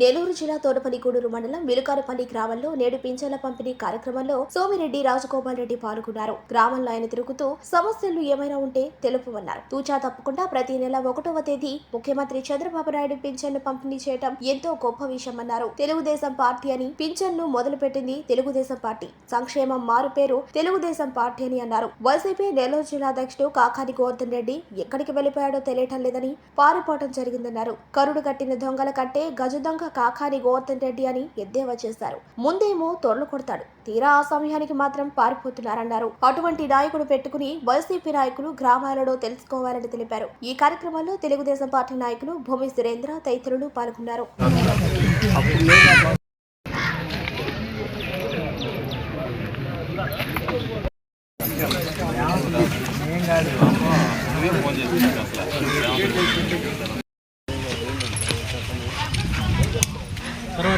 నెల్లూరు జిల్లా తోటపల్లిగూడూరు మండలం విలుకారపల్లి గ్రామంలో నేడు పింఛన్ల పంపిణీ కార్యక్రమంలో సోమిరెడ్డి రాజగోపాల్ రెడ్డి పాల్గొన్నారు. గ్రామంలో ఆయన తిరుగుతూ సమస్యలు ఏమైనా ఉంటే తెలుపమన్నారు. తూచా తప్పకుండా ప్రతి నెల ఒకటవ తేదీ ముఖ్యమంత్రి చంద్రబాబు నాయుడు పింఛన్లు పంపిణీ చేయడం ఎంతో గొప్ప విషయమన్నారు. తెలుగుదేశం పార్టీ అని పింఛన్ను మొదలుపెట్టింది తెలుగుదేశం పార్టీ. సంక్షేమం మారు పేరు తెలుగుదేశం పార్టీ అని అన్నారు. వైసీపీ నెల్లూరు జిల్లా అధ్యక్షుడు కాకాని గోవర్ధన్ రెడ్డి ఎక్కడికి వెళ్ళిపోయాడో తెలియటం లేదని పారిపోవటం జరిగిందన్నారు. కరుడు కట్టిన దొంగల కంటే గజ దొంగ కాకాని గోవర్ధన్ రెడ్డి అని ఎద్దేవా చేశారు. ముందేమో తొరలు కొడతాడు. తీరా ఆ సమయానికి మాత్రం పారిపోతున్నారన్నారు. అటువంటి నాయకుడు పెట్టుకుని వైసీపీ నాయకులు గ్రామాలలో తెలుసుకోవాలని తెలిపారు. ఈ కార్యక్రమంలో తెలుగుదేశం పార్టీ నాయకులు భూమి సురేంద్ర తదితరులు పాల్గొన్నారు.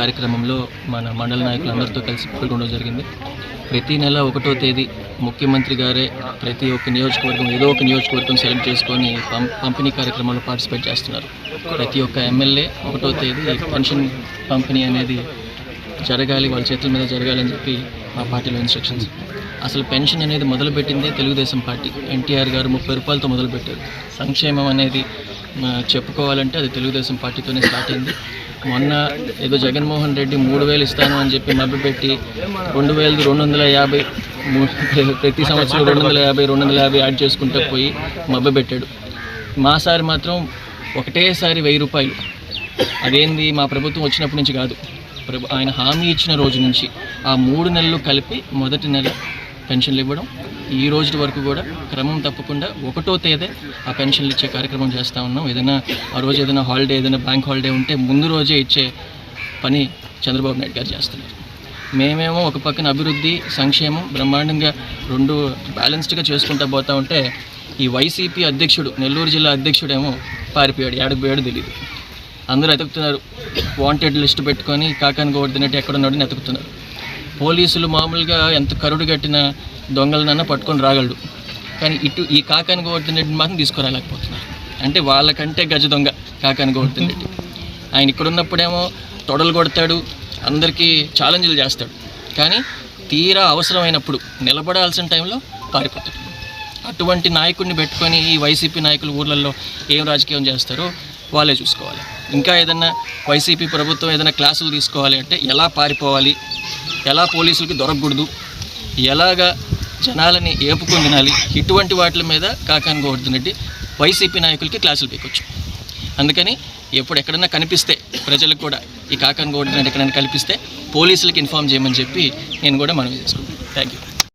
కార్యక్రమంలో మన మండల నాయకులందరితో కలిసి పాల్గొనడం జరిగింది. ప్రతి నెల ఒకటో తేదీ ముఖ్యమంత్రి గారే ప్రతి ఒక్క నియోజకవర్గం ఏదో ఒక నియోజకవర్గం సెలెక్ట్ చేసుకొని పం పంపిణీ కార్యక్రమంలో పార్టిసిపేట్ చేస్తున్నారు. ప్రతి ఒక్క ఎమ్మెల్యే ఒకటో తేదీ పెన్షన్ పంపిణీ అనేది జరగాలి వాళ్ళ చేతుల మీద జరగాలని చెప్పి మా పార్టీలో ఇన్స్ట్రక్షన్స్. అసలు పెన్షన్ అనేది మొదలుపెట్టిందే తెలుగుదేశం పార్టీ. ఎన్టీఆర్ గారు ముప్పై రూపాయలతో మొదలుపెట్టారు. సంక్షేమం అనేది చెప్పుకోవాలంటే అది తెలుగుదేశం పార్టీతోనే స్టార్ట్ అయింది. మొన్న ఏదో జగన్మోహన్ రెడ్డి మూడు వేలు ఇస్తాను అని చెప్పి మభ్యపెట్టి రెండు వేలది రెండు వందల యాభై మూ- ప్రతి సంవత్సరం రెండు వందల యాభై రెండు వందల యాభై యాడ్ చేసుకుంటూ పోయి మభ్యపెట్టాడు మా సారి మాత్రం ఒకటేసారి వెయ్యి రూపాయలు. అదేంది? మా ప్రభుత్వం వచ్చినప్పటి నుంచి కాదు. ప్రభు ఆయన హామీ ఇచ్చిన రోజు నుంచి ఆ మూడు నెలలు కలిపి మొదటి నెల పెన్షన్లు ఇవ్వడం. ఈ రోజు వరకు కూడా క్రమం తప్పకుండా ఒకటో తేదే ఆ పెన్షన్లు ఇచ్చే కార్యక్రమం చేస్తూ ఉన్నాం. ఏదైనా ఆ రోజు ఏదైనా హాలిడే ఏదైనా బ్యాంక్ హాలిడే ఉంటే ముందు రోజే ఇచ్చే పని చంద్రబాబు నాయుడు గారు చేస్తున్నారు. మేమేమో ఒక పక్కన అభివృద్ధి సంక్షేమం బ్రహ్మాండంగా రెండు బ్యాలెన్స్డ్గా చేసుకుంటూ పోతా ఉంటే ఈ వైసీపీ అధ్యక్షుడు నెల్లూరు జిల్లా అధ్యక్షుడేమో పారిపోయాడు ఏడకు పోయాడు తెలియదు అందరూ ఎతుకుతున్నారు. వాంటెడ్ లిస్ట్ పెట్టుకొని కాకాని గోవర్ధనట్టు ఎక్కడున్నాడని ఎతుకుతున్నారు. పోలీసులు మామూలుగా ఎంత కరుడు కట్టిన దొంగలనన్నా పట్టుకొని రాగలడు. కానీ ఇటు ఈ కాకాని గోవర్ధన్ రెడ్డి మాత్రం తీసుకురాలేకపోతున్నారు. అంటే వాళ్ళకంటే గజ దొంగ కాకాని గోవర్ధన్ రెడ్డి. ఆయన ఇక్కడున్నప్పుడేమో తొడలు కొడతాడు అందరికీ ఛాలెంజ్లు చేస్తాడు. కానీ తీరా అవసరమైనప్పుడు నిలబడాల్సిన టైంలో పారిపోతాడు. అటువంటి నాయకుడిని పెట్టుకొని ఈ వైసీపీ నాయకులు ఊర్లలో ఏం రాజకీయం చేస్తారో వాళ్ళే చూసుకోవాలి. ఇంకా ఏదన్నా వైసీపీ ప్రభుత్వం ఏదైనా క్లాసులు తీసుకోవాలి అంటే ఎలా పారిపోవాలి? ఎలా పోలీసులకి దొరకకూడదు? ఎలాగా జనాలని ఏపుకొని తినాలి? ఇటువంటి వాటి మీద కాకాని గోవర్ధన్ రెడ్డి వైసీపీ నాయకులకి క్లాసులు పీకొచ్చు. అందుకని ఎప్పుడు ఎక్కడన్నా కనిపిస్తే ప్రజలకు కూడా ఈ కాకాని గోవర్ధన్ రెడ్డి ఎక్కడైనా కనిపిస్తే పోలీసులకి ఇన్ఫామ్ చేయమని చెప్పి నేను కూడా మనవి చేసుకుంటాను థ్యాంక్ యూ